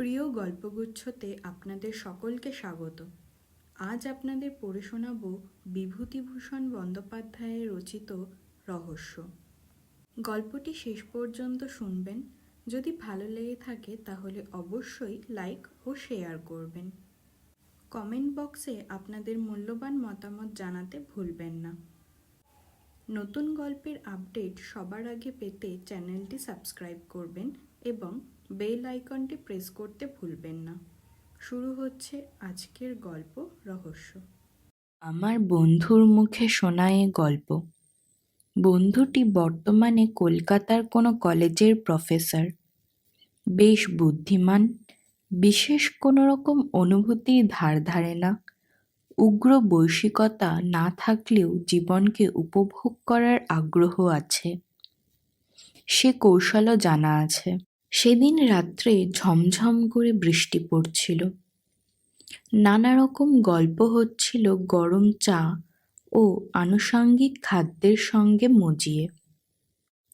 প্রিয় গল্পগুচ্ছতে আপনাদের সকলকে স্বাগত। আজ আপনাদের পড়ে শোনাব বিভূতিভূষণ বন্দ্যোপাধ্যায়ের রচিত রহস্য। গল্পটি শেষ পর্যন্ত শুনবেন। যদি ভালো লেগে থাকে, তাহলে অবশ্যই লাইক ও শেয়ার করবেন। কমেন্ট বক্সে আপনাদের মূল্যবান মতামত জানাতে ভুলবেন না। নতুন গল্পের আপডেট সবার আগে পেতে চ্যানেলটি সাবস্ক্রাইব করবেন এবং বেল আইকনটি প্রেস করতে ভুলবেন না। শুরু হচ্ছে আজকের গল্প রহস্য। আমার বন্ধুর মুখে শোনা এ গল্প। বন্ধুটি বর্তমানে কলকাতার কোনো কলেজের প্রফেসর। বেশ বুদ্ধিমান, বিশেষ কোনো রকম অনুভূতির ধার ধারে না। উগ্র বৈশিকতা না থাকলেও জীবনকে উপভোগ করার আগ্রহ আছে। সে কৌশলও জানা আছে। সেদিন রাত্রে ঝমঝম করে বৃষ্টি পড়ছিল। নানা রকম গল্প হচ্ছিল গরম চা ও আনুষঙ্গিক খাদ্যের সঙ্গে মজিয়ে।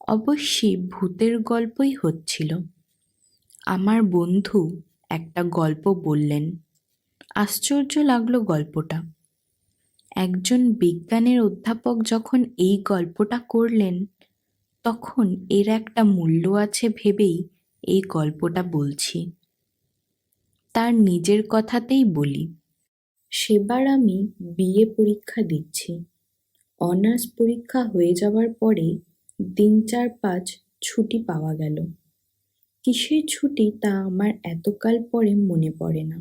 অবশ্যই ভূতের গল্পই হচ্ছিল। আমার বন্ধু একটা গল্প বললেন। আশ্চর্য লাগল গল্পটা। একজন বিজ্ঞানের অধ্যাপক যখন এই গল্পটা করলেন, তখন এর একটা মূল্য আছে ভেবেই এই গল্পটা বলছি। তার নিজের কথাতেই বলি। সেবার আমি বিএ পরীক্ষা দিচ্ছি। অনার্স পরীক্ষা হয়ে যাওয়ার পরে দিন চার পাঁচ ছুটি পাওয়া গেল। কিসের ছুটি তা আমার এতকাল পরে মনে পড়ে না।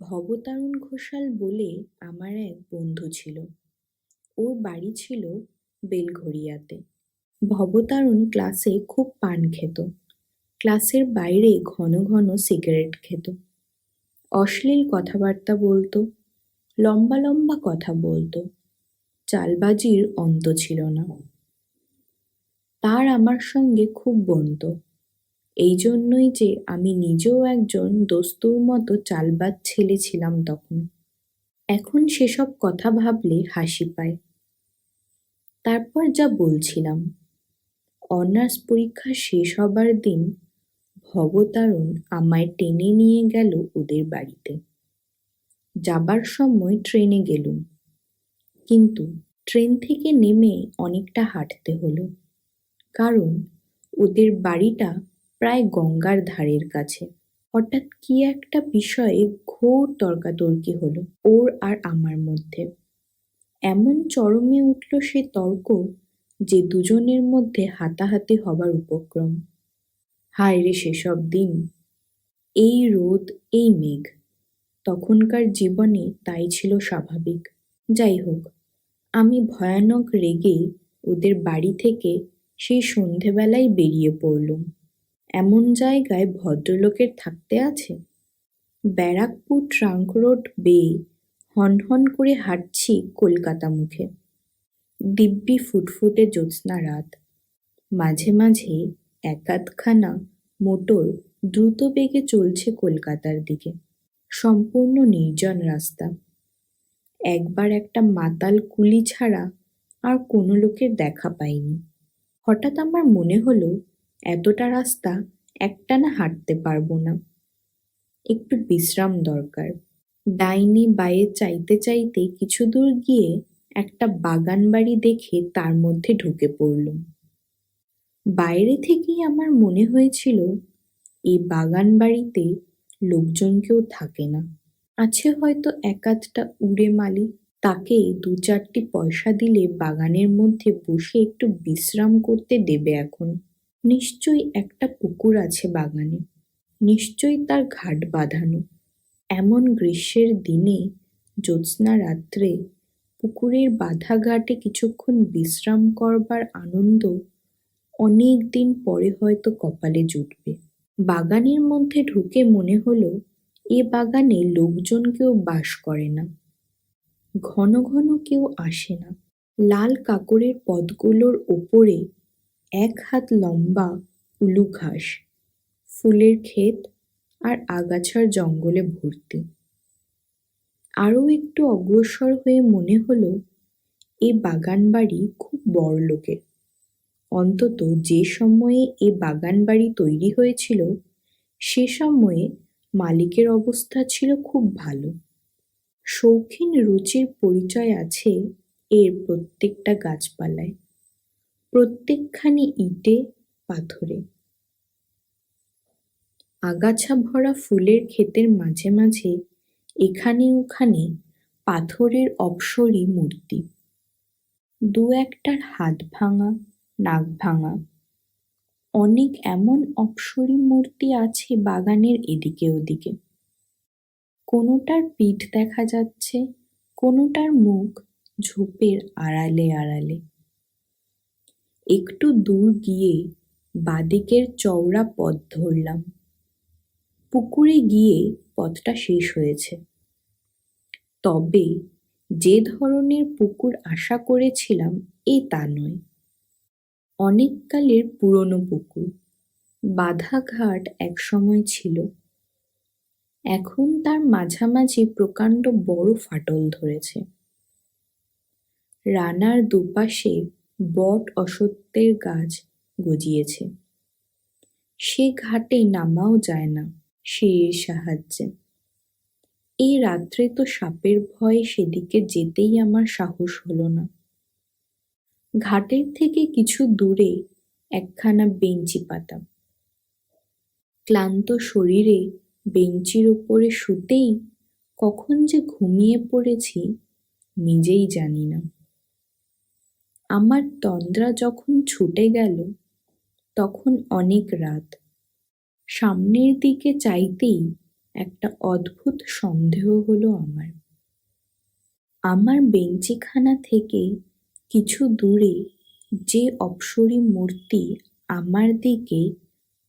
ভবতারণ ঘোষাল বলে আমার এক বন্ধু ছিল। ওর বাড়ি ছিল বেলঘরিয়াতে ভবতারণ ক্লাসে খুব পান খেত। ক্লাসের বাইরে ঘন ঘন সিগারেট খেত। অশ্লীল কথাবার্তা বলতো, লম্বা লম্বা কথা বলতো, চালবাজির অন্ত ছিল না। তার আমার সঙ্গে খুব বনত। এই জন্যই যে আমি নিজেও একজন দস্তুর মতো চালবাজ ছেলে ছিলাম তখন। এখন সেসব কথা ভাবলে হাসি পায়। তারপর যা বলছিলাম, অনার্স পরীক্ষা শেষ হবার দিন ভবতারণ আমায় টেনে নিয়ে গেল ওদের বাড়িতে। যাবার সময় ট্রেনে গেলুম। কিন্তু ট্রেন থেকে নেমে অনেকটা হাঁটতে হলো। কারণ ওদের বাড়িটা প্রায় গঙ্গার ধারের কাছে। হঠাৎ কি একটা বিষয়ে ঘোর তর্কাতর্কি হলো ওর আর আমার মধ্যে। এমন চরমে উঠল সে তর্ক যে দুজনের মধ্যে হাতাহাতি হবার উপক্রম। হায় রে সেসব দিন। এই রোদ, এই মেঘ, তখনকার জীবনে তাই ছিল স্বাভাবিক। যাই হোক, আমি ভয়ানক রেগে ওদের বাড়ি থেকে সেই সন্ধেবেলায় বেরিয়ে পড়লুম। এমন জায়গায় ভদ্রলোকের থাকতে আছে? ব্যারাকপুর ট্রাঙ্ক রোড বেয়ে হনহন করে হাঁটছি কলকাতা মুখে। দিব্যি ফুটফুটে জ্যোৎস্না রাত। মাঝে মাঝে একাধখানা মোটর দ্রুত বেগে চলছে কলকাতার দিকে। সম্পূর্ণ নির্জন রাস্তা। একবার একটা মাতাল কুলি ছাড়া আর কোনো লোকের দেখা পাইনি। হঠাৎ আমার মনে হলো, এতটা রাস্তা একটানা হাঁটতে পারব না। একটু বিশ্রাম দরকার। ডাইনি বায়ে চাইতে চাইতে কিছু দূর গিয়ে একটা বাগান বাড়ি দেখে তার মধ্যে ঢুকে পড়লুম। বাইরে থেকেই আমার মনে হয়েছিল, এই বাগান বাড়িতে লোকজন কেউ থাকে না। আছে হয়তো একাধটা উড়ে মালি তাকে দু চারটি পয়সা দিলে বাগানের মধ্যে বসে একটু বিশ্রাম করতে দেবে এখন। নিশ্চয়ই একটা পুকুর আছে বাগানে। নিশ্চয়ই তার ঘাট বাঁধানো। এমন গ্রীষ্মের দিনে জ্যোৎস্না রাত্রে পুকুরের বাঁধা ঘাটে কিছুক্ষণ বিশ্রাম করবার আনন্দ অনেক দিন পরে হয়তো কপালে জুটবে। বাগানের মধ্যে ঢুকে মনে হলো, এ বাগানে লোকজন কেউ বাস করে না। ঘন ঘন কেউ আসে না। লাল কাকরের পদগুলোর ওপরে এক হাত লম্বা উলু ঘাস, ফুলের ক্ষেত আর আগাছার জঙ্গলে ভর্তি। আরও একটু অগ্রসর হয়ে মনে হলো, এ বাগান বাড়ি খুব বড় লোকের অন্তত যে সময়ে এ বাগান বাড়ি তৈরি হয়েছিল, সে সময়ে মালিকের অবস্থা ছিল খুব ভালো। শৌখিন রুচির পরিচয় আছে এর প্রত্যেকটা গাছপালায়। প্রত্যেকখানি ইটে, পাথরে। আগাছা ভরা ফুলের ক্ষেতের মাঝে মাঝে এখানে ওখানে পাথরের অপসরী মূর্তি। দু একটার হাত ভাঙা নাক ভাঙা। অনেক এমন অপসরী মূর্তি আছে বাগানের এদিকে ওদিকে। কোনোটার পিঠ দেখা যাচ্ছে, কোনোটার মুখ ঝোপের আড়ালে আড়ালে। একটু দূর গিয়ে বাদিকের চওড়া পথ ধরলাম। পুকুরে গিয়ে পথটা শেষ হয়েছে। তবে যে ধরনের পুকুর আশা করেছিলাম, এ তা নয়। অনেককালের পুরনো পুকুর। বাধাঘাট একসময় ছিল। এখন তার মাঝামাঝি প্রকাণ্ড বড় ফাটল ধরেছে। রানার দুপাশে বট অসত্যের গাছ গজিয়েছে। সে ঘাটে নামাও যায় না সিঁড়ির সাহায্যে। এই রাত্রে তো সাপের ভয়ে সেদিকে যেতেই আমার সাহস হলো না। ঘাটের থেকে কিছু দূরে একখানা বেঞ্চি পাতা। ক্লান্ত শরীরে বেঞ্চির ওপরে শুতেই কখন যে ঘুমিয়ে পড়েছি নিজেই জানি না। আমার তন্দ্রা যখন ছুটে গেল, তখন অনেক রাত। সামনের দিকে চাইতেই একটা অদ্ভুত সন্দেহ হলো আমার। আমার বেঞ্চিখানা থেকে কিছু দূরে যে অপসরী মূর্তি আমার দিকে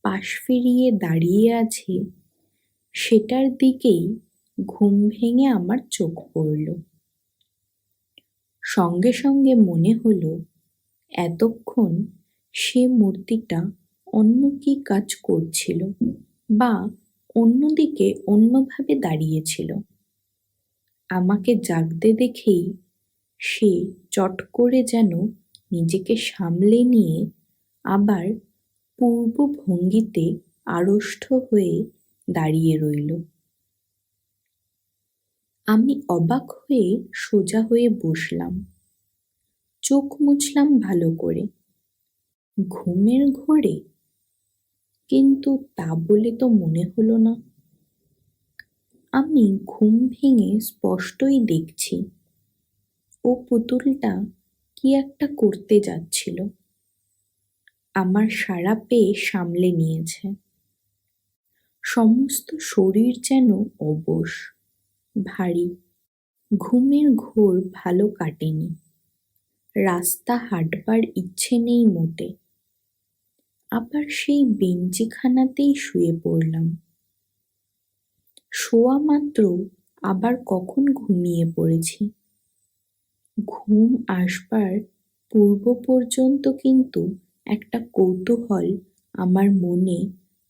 পাশ ফিরিয়ে দাঁড়িয়ে আছে, সেটার দিকেই ঘুম ভেঙে আমার চোখ পড়ল। সঙ্গে সঙ্গে মনে হলো, এতক্ষণ সে মূর্তিটা অন্য কি কাজ করছিল বা অন্যদিকে অন্যভাবে দাঁড়িয়েছিল। আমাকে জাগতে দেখেই সে চট করে যেন নিজেকে সামলে নিয়ে আবার পূর্ব ভঙ্গিতে আড়ষ্ট হয়ে দাঁড়িয়ে রইল। আমি অবাক হয়ে সোজা হয়ে বসলাম। চোখ মুছলাম ভালো করে। ঘুমের ঘোরে। কিন্তু তা বলে তো মনে হলো না। আমি ঘুম ভেঙে স্পষ্টই দেখছি। ও পুতুলটা কি একটা করতে যাচ্ছিল। আমার সারা পেয়ে সামলে নিয়েছে। সমস্ত শরীর যেন অবশ, ভারী। ঘুমের ঘোর ভালো কাটেনি। রাস্তা হাঁটবার ইচ্ছে নেই মোটে। আবার সেই বেঞ্চিখানাতেই শুয়ে পড়লাম। শোয়া মাত্র আবার কখন ঘুমিয়ে পড়েছি? ঘুম আসবার পূর্ব পর্যন্ত কিন্তু একটা কৌতূহল আমার মনে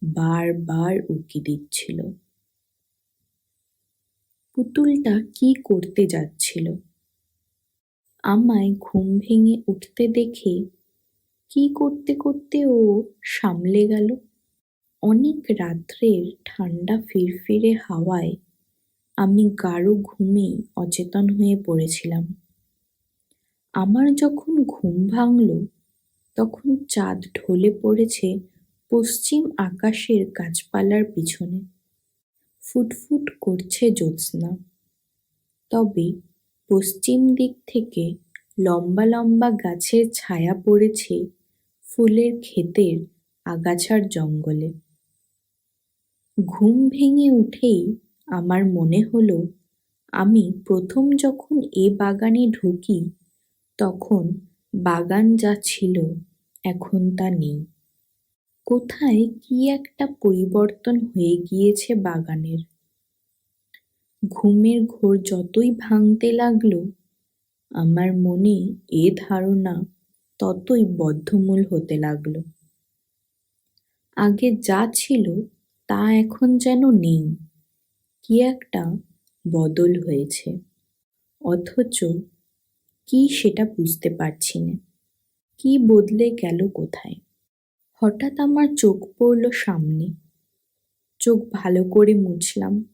বারবার উকি দিচ্ছিল। পুতুলটা কি করতে যাচ্ছিল? আমায় ঘুম ভেঙে উঠতে দেখে কি করতে করতে ও সামলে গেল। অনেক রাত্রের ঠান্ডা ফিরফিরে হাওয়ায় আমি গাঢ় ঘুমেই অচেতন হয়ে পড়েছিলাম। আমার যখন ঘুম ভাঙল, তখন চাঁদ ঢলে পড়েছে পশ্চিম আকাশের গাছপালার পিছনে। ফুটফুট করছে জ্যোৎস্না। তবে পশ্চিম দিক থেকে লম্বা লম্বা গাছের ছায়া পড়েছে ফুলের ক্ষেতের আগাছার জঙ্গলে। ঘুম ভেঙে উঠেই আমার মনে হলো, আমি প্রথম যখন এ বাগানে ঢুকি তখন বাগান যা ছিল, এখন তা নেই। কোথায় কি একটা পরিবর্তন হয়ে গিয়েছে বাগানের? ঘুমের ঘোর যতই ভাঙতে লাগল, আমার মনে এ ধারণা ততই বদ্ধমূল হতে লাগল। আগে যা ছিল, তা এখন যেন নেই। কি একটা বদল হয়েছে। অথচ কি সেটা বুঝতে পারছি না। কি বদলে গেল কোথায়? হঠাৎ আমার চোখ পড়ল সামনে। চোখ ভালো করে মুছলাম।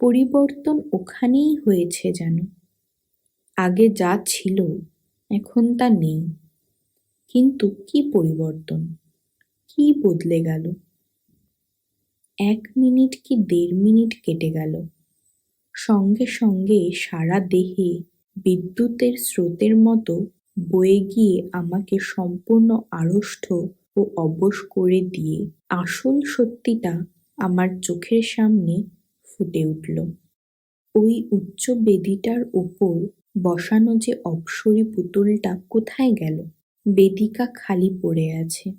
পরিবর্তন ওখানেই হয়েছে যেন। আগে যা ছিল, এখন তা নেই। কিন্তু কি পরিবর্তন? কি বদলে গেল? এক মিনিট কি দেড় মিনিট কেটে গেল। সঙ্গে সঙ্গে সারা দেহে বিদ্যুতের স্রোতের মতো বয়ে গিয়ে আমাকে সম্পূর্ণ আড়ষ্ট ও অবশ করে দিয়ে আসল সত্যিটা আমার চোখের সামনে ফুটে উঠল। ওই উচ্চ বেদিটার ওপর বসানো যে অপসরি পুতুলটা কোথায় গেল? বেদিকা খালি পড়ে আছে।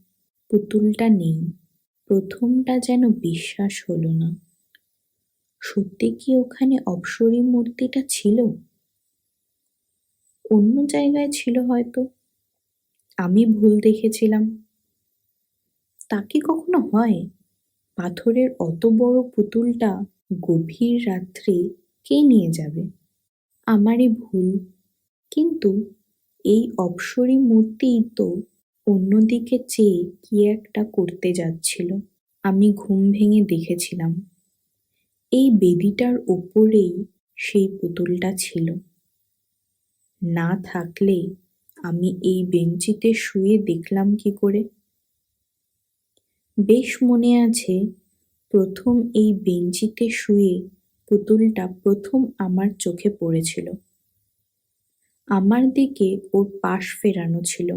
পুতুলটা নেই। প্রথমটা যেন বিশ্বাস হলো না। সত্যি কি ওখানে অপসরি মূর্তিটা ছিল? অন্য জায়গায় ছিল হয়তো। আমি ভুল দেখেছিলাম। তা কি কখনো হয়? পাথরের অত বড় পুতুলটা গভীর রাত্রে কে নিয়ে যাবে? আমারই ভুল। কিন্তু এই অপসরি মূর্তিই তো অন্যদিকে চেয়ে কি একটা করতে যাচ্ছিল। আমি ঘুম ভেঙে দেখেছিলাম। এই বেদিটার ওপরেই সেই পুতুলটা ছিল। না থাকলে আমি এই বেঞ্চিতে শুয়ে দেখলাম কি করে? বেশ মনে আছে, প্রথম এই বেঞ্চিতে শুয়ে পুতুলটা প্রথম আমার চোখে পড়েছিল। আমার দিকে ওর পাশ ফেরানো ছিল।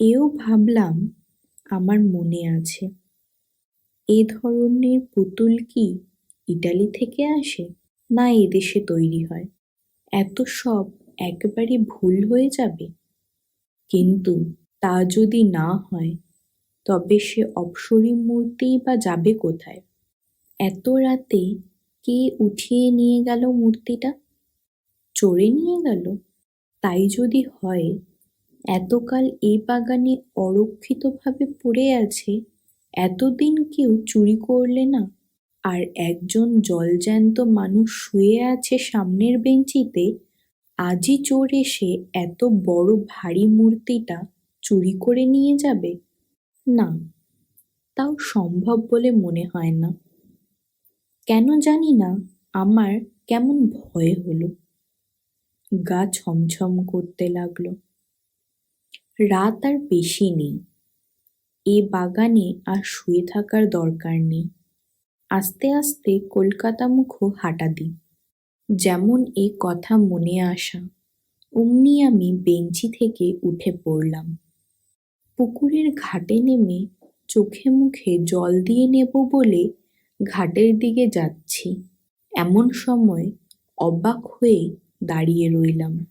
এও ভাবলাম, আমার মনে আছে, এ ধরনের পুতুল কি ইটালি থেকে আসে? না এদেশে তৈরি হয়? এত সব একবারে ভুল হয়ে যাবে? কিন্তু তা যদি না হয়, তবে সে অপসরী মূর্তিই বা যাবে কোথায়? এত রাতে কে উঠিয়ে নিয়ে গেল মূর্তিটা? চড়ে নিয়ে গেল? তাই যদি হয়, এতকাল এ বাগানে অরক্ষিতভাবে পড়ে আছে, এতদিন কেউ চুরি করলে না আর একজন জলজ্যান্ত মানুষ শুয়ে আছে সামনের বেঞ্চিতে, আজই চোর এসে এত বড় ভারী মূর্তিটা চুরি করে নিয়ে যাবে? না, তাও সম্ভব বলে মনে হয় না। কেন জানি না, আমার কেমন ভয় হলো। গা ছমছম করতে লাগল। রাত আর বেশি নেই। এ বাগানে আর শুয়ে থাকার দরকার নেই। আস্তে আস্তে কলকাতা মুখো হাঁটা দিই। যেমন এ কথা মনে আসা, অমনি আমি বেঞ্চি থেকে উঠে পড়লাম। পুকুরের ঘাটে নেমে চোখে মুখে জল দিয়ে নেব বলে ঘাটের দিকে যাচ্ছি। এমন সময় অবাক হয়ে দাঁড়িয়ে রইলাম।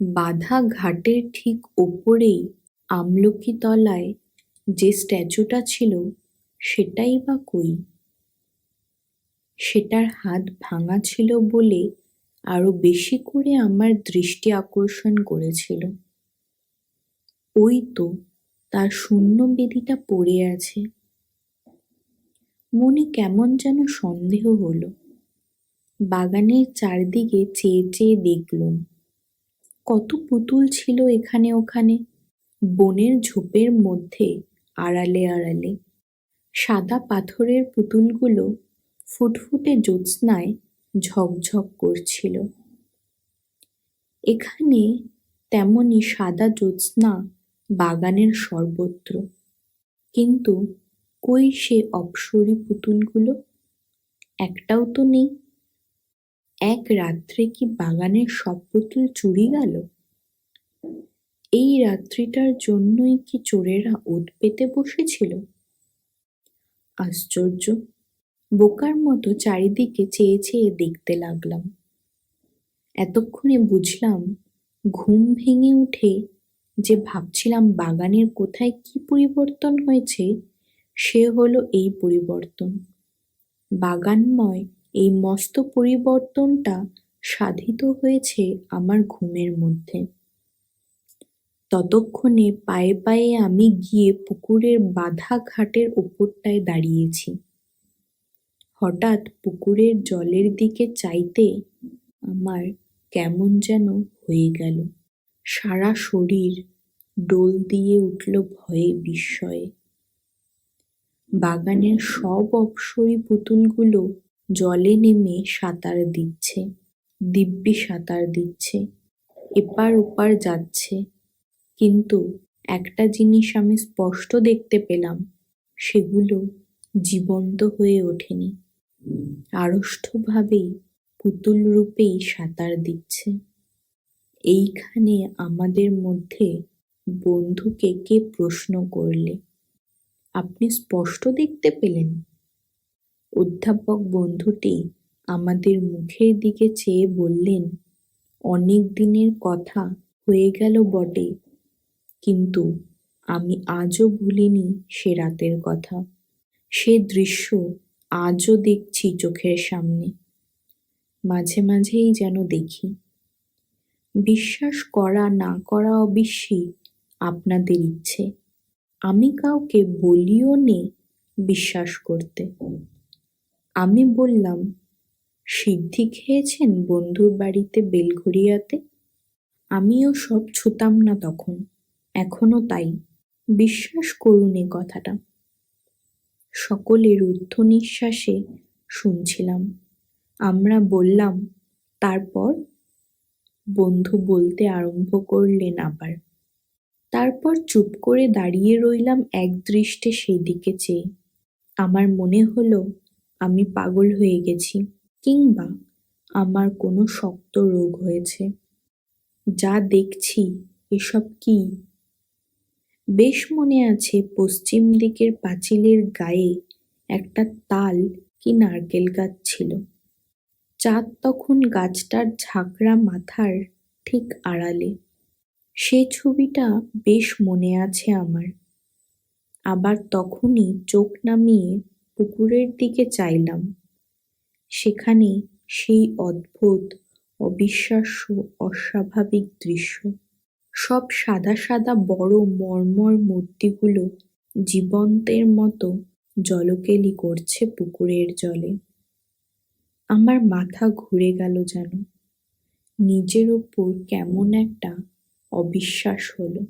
বাঁধা ঘাটের ঠিক ওপরেই আমলকি তলায় যে স্ট্যাচুটা ছিল, সেটাই বা কই? সেটার হাত ভাঙা ছিল বলে আরও বেশি করে আমার দৃষ্টি আকর্ষণ করেছিল। ওই তো তার শূন্য বেদিটা পড়ে আছে। মনে কেমন যেন সন্দেহ হলো। বাগানের চারদিকে চেয়ে চেয়ে দেখলুম। কত পুতুল ছিল এখানে ওখানে। বনের ঝোপের মধ্যে আড়ালে আড়ালে সাদা পাথরের পুতুলগুলো ফুটফুটে জ্যোৎস্নায় ঝকঝক করছিল। এখানে তেমনি সাদা জ্যোৎস্না বাগানের সর্বত্র। কিন্তু কই সে অপসরি পুতুলগুলো? একটাও তো নেই। এক রাত্রে কি বাগানের সব পুতুল চুরি গেল? এই রাত্রিটার জন্যই কি চোরেরা ওত পেতে বসেছিল? আশ্চর্য! বোকার মতো চারিদিকে চেয়ে চেয়ে দেখতে লাগলাম। এতক্ষণে বুঝলাম, ঘুম ভেঙে উঠে যে ভাবছিলাম বাগানের কোথায় কি পরিবর্তন হয়েছে, সে হলো এই পরিবর্তন। বাগানময় এই মস্ত পরিবর্তনটা সাধিত হয়েছে আমার ঘুমের মধ্যে। ততক্ষণে পায়ে পায়ে আমি গিয়ে পুকুরের বাধা ঘাটের ওপরটায় দাঁড়িয়েছি। হঠাৎ পুকুরের জলের দিকে চাইতে আমার কেমন যেন হয়ে গেল। সারা শরীর ডোল দিয়ে উঠল ভয়ে বিস্ময়ে। বাগানের সব অপসরী পুতুলগুলো জলে নেমে সাঁতার দিচ্ছে, দিব্যি সাঁতার দিচ্ছে, এপার ওপার যাচ্ছে। কিন্তু একটা জিনিস আমি স্পষ্ট দেখতে পেলাম, সেগুলো জীবন্ত হয়ে ওঠেনি। আড়ষ্টভাবেই পুতুল রূপেই সাঁতার দিচ্ছে। এইখানে আমাদের মধ্যে বন্ধুকে কে প্রশ্ন করলে? আপনি স্পষ্ট দেখতে পেলেন? অধ্যাপক বন্ধুটি আমাদের মুখের দিকে চেয়ে বললেন, অনেক দিনের কথা হয়ে গেল বটে, কিন্তু আমি আজও ভুলিনি সে রাতের কথা। সে দৃশ্য আজও দেখছি চোখের সামনে। মাঝে মাঝেই যেন দেখি। বিশ্বাস করা না করা অবশ্যই আপনাদের ইচ্ছে। আমি কাউকে বলিও নে বিশ্বাস করতে। আমি বললাম, সিদ্ধি খেয়েছেন বন্ধুর বাড়িতে বেলঘরিয়াতে আমিও সব ছুতাম না তখন, এখনও তাই। বিশ্বাস করুন এ কথাটা। সকলের ঊর্ধ্ব নিঃশ্বাসে শুনছিলাম। আমরা বললাম, তারপর? বন্ধু বলতে আরম্ভ করলেন আবার। তারপর চুপ করে দাঁড়িয়ে রইলাম একদৃষ্টে সেই দিকে চেয়ে। আমার মনে হলো, আমি পাগল হয়ে গেছি, কিংবা আমার কোনো শক্ত রোগ হয়েছে। যা দেখছি, এসব কি? বেশ মনে আছে পশ্চিম দিকের পাঁচিলের গায়ে একটা তাল কি নারকেল গাছ ছিল। চাঁদ তখন গাছটার ঝাঁকড়া মাথার ঠিক আড়ালে। সে ছবিটা বেশ মনে আছে আমার। আবার তখনই চোখ নামিয়ে পুকুরের দিকে চাইলাম। সেখানে সেই অদ্ভুত, অবিশ্বাস্য, অস্বাভাবিক দৃশ্য। সব সাদা সাদা বড় মর্মর মূর্তিগুলো জীবন্তের মতো জলকেলি করছে পুকুরের জলে। আমার মাথা ঘুরে গেল যেন। নিজের ওপর কেমন একটা অবিশ্বাস হলো।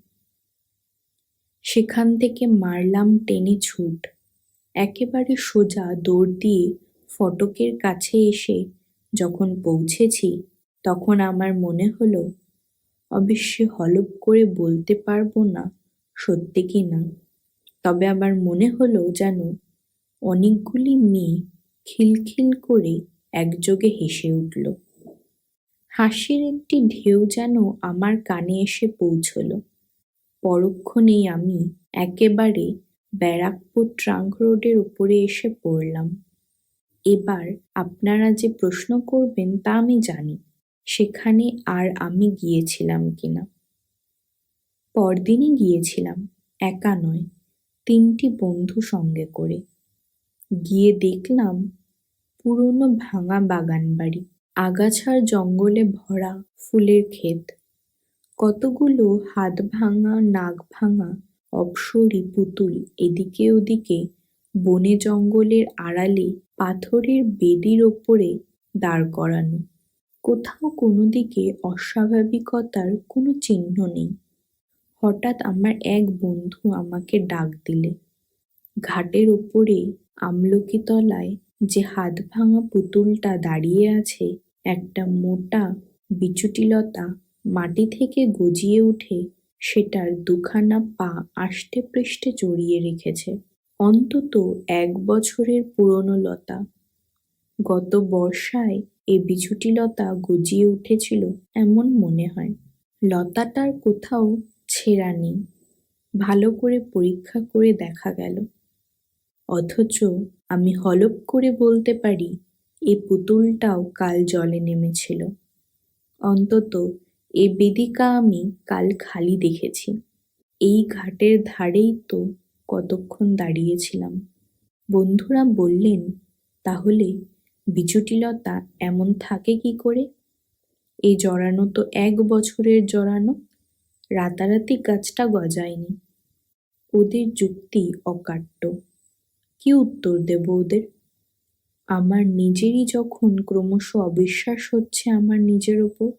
সেখান থেকে মারলাম টেনে ছুট। একেবারে সোজা দৌড় দিয়ে ফটকের কাছে এসে যখন পৌঁছেছি, তখন আমার মনে হলো অবশ্যই হলপ করে বলতে পারব না, সত্যি কি না? তবে আমার মনে হলো যেন অনেকগুলি মেয়ে খিলখিল করে একযোগে হেসে উঠল। হাসির একটি ঢেউ যেন আমার কানে এসে পৌঁছলো। পরক্ষণেই আমি একেবারে ব্যারাকপুর ট্রাঙ্ক রোডের উপরে এসে পড়লাম। এবার আপনারা যে প্রশ্ন করবেন তা আমি জানি। সেখানে আর আমি গিয়েছিলাম কিনা। পরদিনই গিয়েছিলাম, একা নয়, তিনটি বন্ধু সঙ্গে করে। গিয়ে দেখলাম পুরনো ভাঙা বাগান বাড়ি আগাছার জঙ্গলে ভরা ফুলের ক্ষেত। কতগুলো হাত ভাঙা, নাক ভাঙা, অপসরি পুতুল এদিকে ওদিকে বনে জঙ্গলের আড়ালে পাথরের বেদির ওপরে দাঁড় করানো। কোথাও কোনো দিকে অস্বাভাবিকতার কোনো চিহ্ন নেই। হঠাৎ আমার এক বন্ধু আমাকে ডাক দিলে। ঘাটের ওপরে আমলকি তলায় যে হাত ভাঙা পুতুলটা দাঁড়িয়ে আছে, একটা মোটা বিচুটিলতা মাটি থেকে গজিয়ে উঠে সেটার দুখানা পা আষ্টে পৃষ্ঠে জড়িয়ে রেখেছে। অন্তত এক বছরের পুরনো লতা। গত বর্ষায় এ বিছুটি লতা গজিয়ে উঠেছিল এমন মনে হয়। লতাটার কোথাও ছেঁড়া নেই ভালো করে পরীক্ষা করে দেখা গেল। অথচ আমি হলপ করে বলতে পারি, এ পুতুলটাও কাল জলে নেমেছিল। অন্তত এ বেদিকা আমি কাল খালি দেখেছি। এই ঘাটের ধারেই তো কতক্ষণ দাঁড়িয়েছিলাম। বন্ধুরা বললেন, তাহলে বিচুটিলতা এমন থাকে কি করে? এই জড়ানো তো এক বছরের জড়ানো, রাতারাতি গাছটা গজায়নি। ওদের যুক্তি অকাট্য। কি উত্তর দেব ওদের? আমার নিজেরই যখন ক্রমশ অবিশ্বাস হচ্ছে আমার নিজের ওপর।